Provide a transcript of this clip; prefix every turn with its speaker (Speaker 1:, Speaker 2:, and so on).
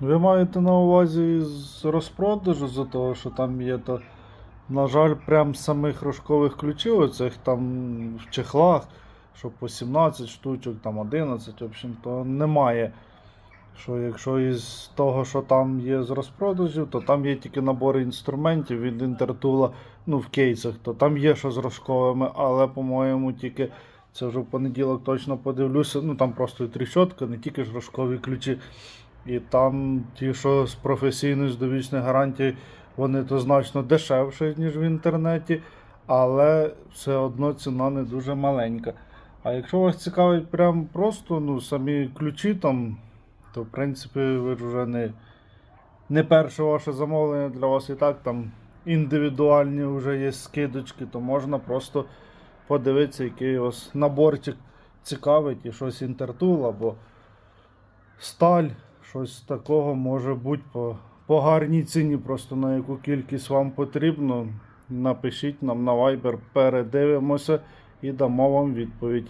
Speaker 1: Ви маєте на увазі з розпродажу за того, що там є, то, на жаль, прям самих рожкових ключів, оцих там в чехлах, що по 17 штучок, там 11, в общем, то немає. Що якщо із того, що там є з розпродажів, то там є тільки набори інструментів від інтертула, ну в кейсах, то там є що з рожковими, але, по-моєму, тільки це вже в понеділок точно подивлюся. Ну там просто і тріщотка, не тільки ж рожкові ключі. І там ті, що з професійної з довічної гарантії, вони то значно дешевші, ніж в інтернеті, але все одно ціна не дуже маленька. А якщо вас цікавить прям просто ну, самі ключі там, то в принципі ви вже не, не перше ваше замовлення для вас і так там індивідуальні вже є скидочки, то можна просто подивитися, який у вас наборчик цікавить і щось інтертул або сталь, щось такого може бути по, по гарній ціні, просто на яку кількість вам потрібно. Напишіть нам на Viber, передивимося і дамо вам відповідь.